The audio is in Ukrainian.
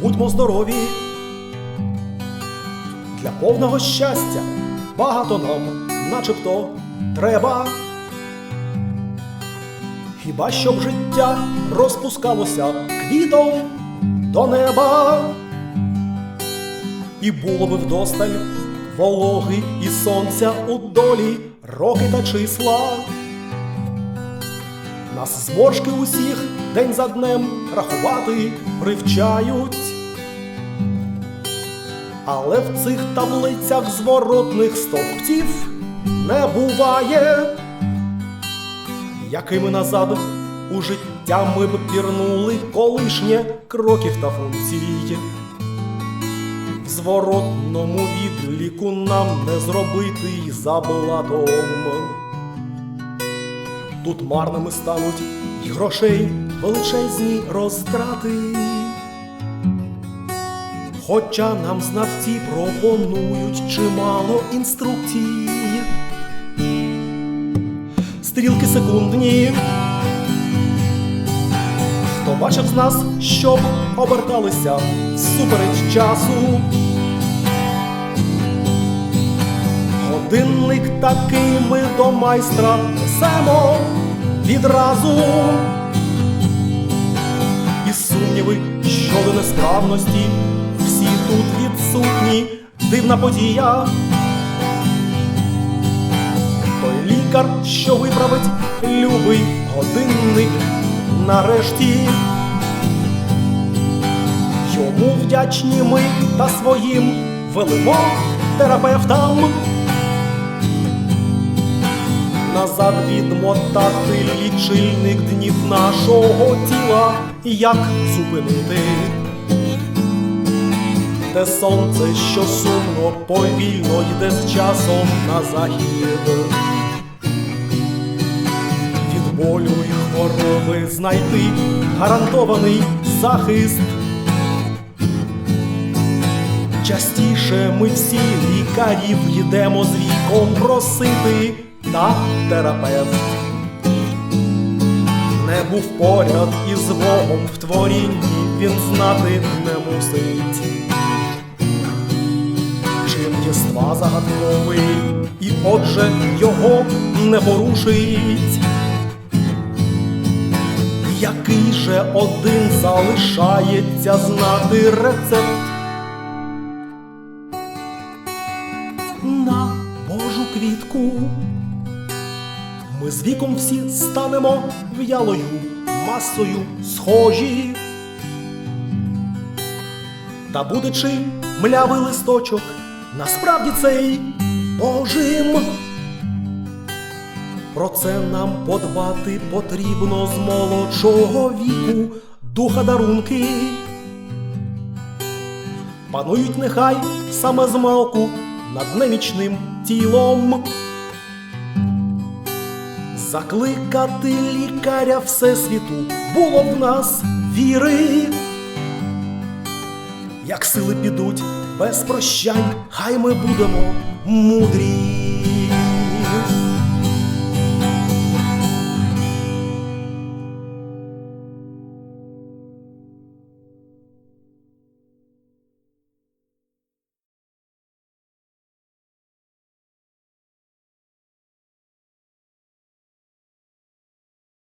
будемо здорові. Для повного щастя багато нам, начебто, треба. Хіба щоб життя розпускалося квітом до неба, і було би вдосталь вологи і сонця у долі, роки та числа. Нас зморшки усіх день за днем рахувати привчають. Але в цих таблицях зворотних стовпців не буває, якими назад у життя ми б пірнули колишнє кроків та функцій. В зворотному відліку нам не зробити й за блатом. Тут марними стануть й грошей величезні розтрати. Хоча нам знавці пропонують чимало інструкцій. Стрілки секундні. Хто бачив з нас, щоб оберталися всупереч часу? Годинник такий ми до майстра несемо відразу. І сумніви щодо несправності тут відсутні, дивна подія. Той лікар, що виправить любий годинник нарешті. Йому вдячні ми та своїм велимо терапевтам. Назад відмотати лічильник днів нашого тіла, як зупинити те сонце, що сумно повільно йде з часом на захід. Від болю й хвороби знайти гарантований захист. Частіше ми всі лікарів йдемо з віком просити, та терапевт не був поряд із Богом в творінні, він знати не мусить. Єства загадковий, і отже його не порушить. Який же один залишається знати рецепт на Божу квітку. Ми з віком всі станемо в'ялою масою схожі. Та будучи млявий листочок, насправді цей Божим. Про це нам подбати потрібно з молодшого віку духа дарунки. Панують нехай саме змалку над немічним тілом. Закликати лікаря Всесвіту було в нас віри. Як сили підуть без прощань, хай ми будемо мудрі.